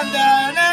Sandana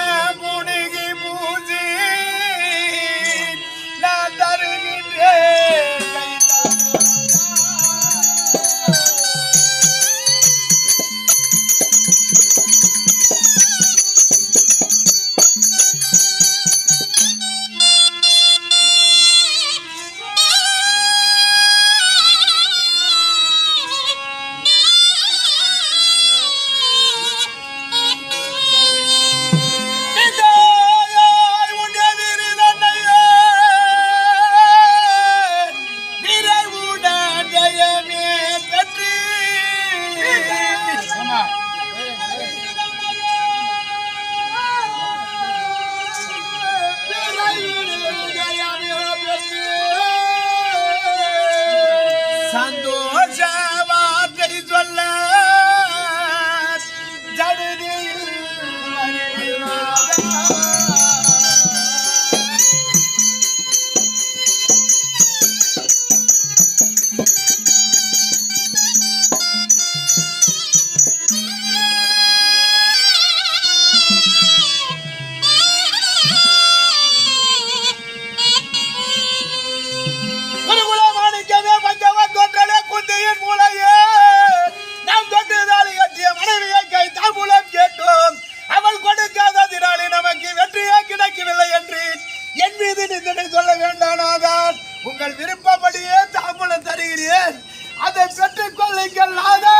செய்து நிந்தனை சொல்ல வேண்டானாதான் உங்கள் விருப்பப்படியே தாம்பூலம் தருகிறேன். அதை பெற்றுக் கொள்ளுங்கள் நாதா!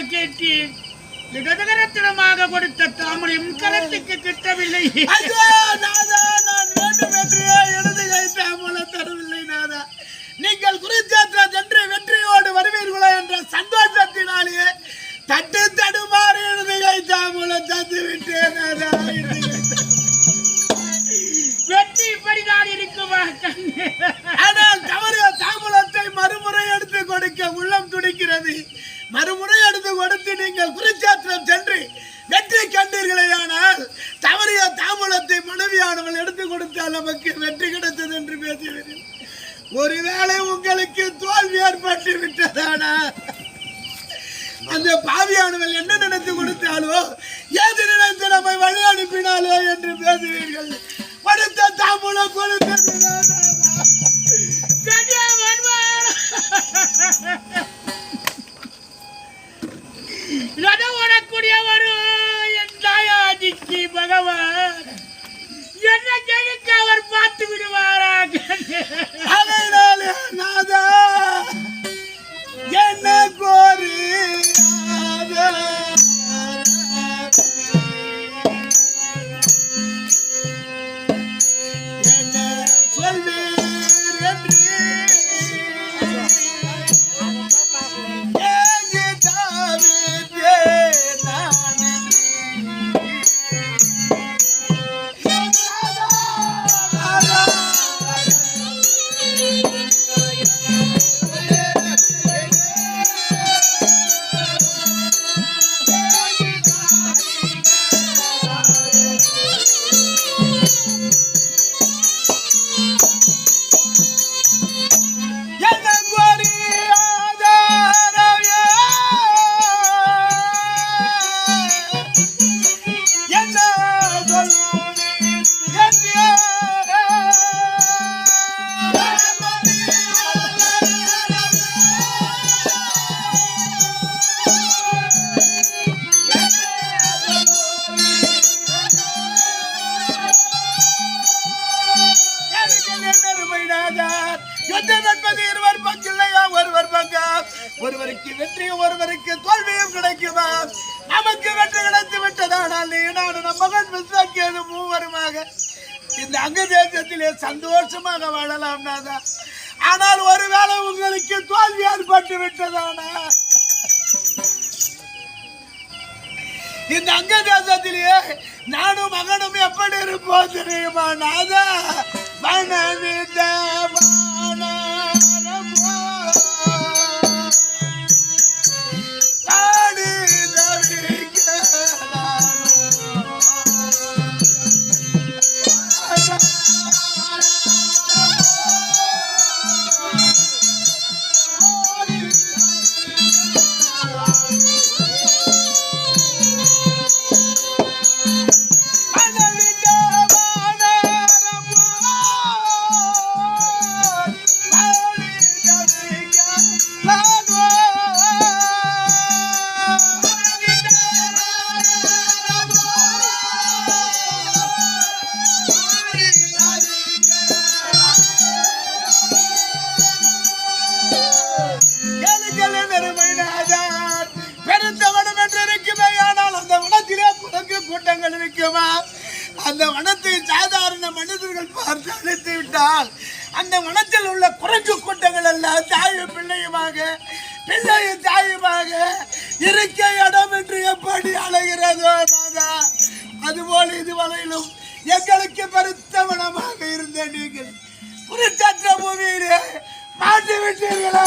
நேரமாக கேட்டேன் இடதுகரத்தினமாக கொடுத்த தாமரையும் கரத்துக்கு கிட்டவில்லை. நாதா, நான் வேண்டும் என்றே இடது கை தாம்பூலம் தரவில்லை நாதா. நீங்கள் குருச்சேத்திர சென்று வெற்றியோடு வருவீர்களா என்ற சந்தோஷத்தினாலேயே தட்டு தடுமாறி இடது கை தாம்பூலம் தந்து விட்டேன் நாதா, வெற்றி இப்படிதான் இருக்குமா ஆனால் தவறிய தாம்பூலத்தை மறுமுறை எடுத்து கொடுக்க உள்ளம் துடிக்கிறது. மறுமுறை அடுத்து கொடுத்து நீங்கள் குருச்சேத்திரம் சென்று வெற்றி கண்டீர்களேயானால் தவறிய தாம்பூலத்தை மனைவியானவள் எடுத்து கொடுத்தால் நமக்கு வெற்றி கிடைத்தது என்று பேசுகிறேன். ஒருவேளை உங்களுக்கு தோல்வி ஏற்பட்டு விட்டதானா? அந்த பாவியானவள் என்ன நினைத்து கொடுத்தாலோ ஏது நினைத்து நம்மை வழி அனுப்பினாலோ என்று பேசுவீர்கள். படுத்த தாம்பூலம் ஒருவருக்கு வெற்றியும் ஒருவருக்கு தோல்வியும் கிடைக்குமா? நமக்கு வெற்றி கிடைத்து விட்டதானால் நீ நம் மகன் விசாக்கியது மூவருமாக. இந்த அங்க தேசத்திலே சந்தோஷமாக வாழலாம் நாதா. ஆனால் ஒருவேளை உங்களுக்கு தோல்வி ஏற்பட்டு விட்டதானா? இந்த அங்க தேசத்திலேயே நானும் மகனும் எப்படி இருப்போம் தெரியுமா நாதா? வனவித கூட்டங்கள் இருக்குமா? அந்த வனத்தை சாதாரண மனிதர்கள் பார்த்து அழைத்து விட்டால் அந்த வனத்தில் உள்ள குரங்கு கூட்டங்கள் எல்லாம் தாயும் பிள்ளையுமாக பிள்ளையும் தாயுமாக இருக்க இடம் என்று எப்படி அலைகிறதோ நாதா அதுபோல இதுவரையிலும் எங்களுக்கு பெருத்த வனமாக இருந்த நீங்கள் குறிச்சற்ற பூமியிலே மாட்டி விட்டீர்களா